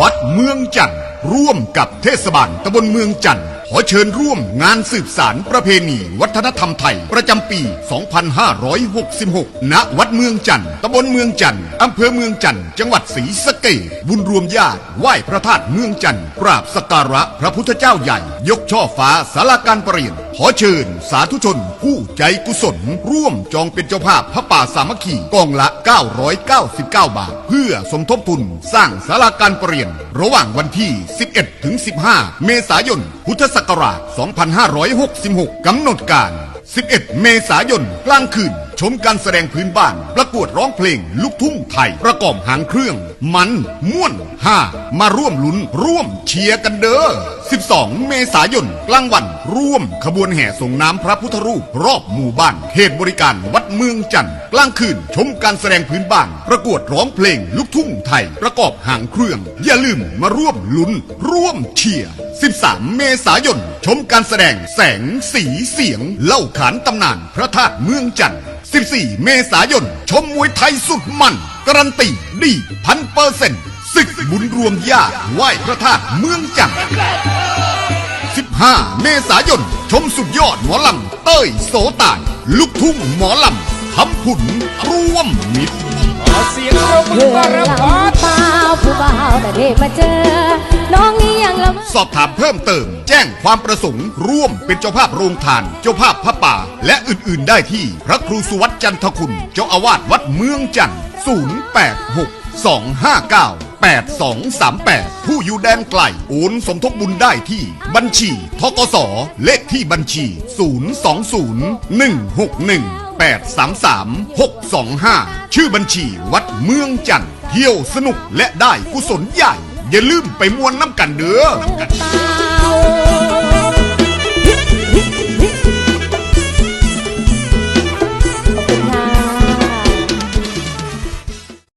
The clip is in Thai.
วัดเมืองจันทร์ร่วมกับเทศบาลตำบลเมืองจันทร์ขอเชิญร่วมงานสืบสารประเพณีวัฒนธรรมไทย ประจำปี 2566 ณ วัดเมืองจันทร์ตำบลเมืองจันทร์อำเภอเมืองจันทร์จังหวัดศรีสะเกษบุญรวมญาติไหว้พระธาตุเมืองจันทร์กราบสักการะพระพุทธเจ้าใหญ่ ยกช่อฟ้าสาราการประเรียน ขอเชิญสาธุชน ผู้ใจกุศล ร่วมจองเป็นเจ้าภาพพระป่าสามัคคีกองละ 999 บาท เพื่อสมทบทุนสร้างสาราการประเรียน ระหว่างวันที่ 11 ถึง 15 เมษายน พุทธศักราช 2566 กำหนดการ 11 เมษายนกลางคืน ชมการแสดงพื้นบ้าน ประกวดร้องเพลง ลูกทุ่งไทย ประกอบหางเครื่อง มัน ม่วนฮ่ามาร่วมลุ้น ร่วมเชียร์กันเด้อ 12 เมษายนกลางวัน ร่วม ขบวนแห่ส่งน้ำพระพุทธรูป รอบหมู่บ้านเขตบริการวัดเมืองจันทร์กลางคืน ชมการแสดงพื้นบ้าน ประกวดร้องเพลง ลูกทุ่งไทย ประกอบหางเครื่อง อย่าลืมมาร่วมลุ้น ร่วมเชียร์ 13 เมษายน ชมการแสดงแสงสีเสียง เล่าขานตำนานพระธาตุเมืองจันทร์14 เมษายน ชมมวยไทยสุดมันการันตีดีพันเปอร์เซ็นต์ศึกบุญรวมญาติไหว้พระธาตุเมืองจันทร์15 เมษายน ชมสุดยอดหมอลำ เต้ยโสตายลูกทุ่งหมอลำคำผุนร่วมมิตรขอเสียงปรบมืเธออต้อนรับลำบอสเปล่าผู้บ่าวแต่เด็กมาเจอน้องนี่ยังละ สอบถามเพิ่มเติม แจ้งความประสงค์ ร่วมเป็นเจ้าภาพโรงทาน เจ้าภาพพระป่า และอื่นๆ ได้ที่พระครูสุวัตจันทคุณ เจ้าอาวาสวัดเมืองจันทร์086 259 8238 ผู้อยู่แดนไกลโอนสมทบบุญได้ที่ บัญชีทกสเลขที่บัญชี 020 161 833 625 ชื่อบัญชีวัดเมืองจันทร์เที่ยวสนุกและได้กุศลใหญ่ อย่าลืมไปมวนน้ำกันเด้อเปล่า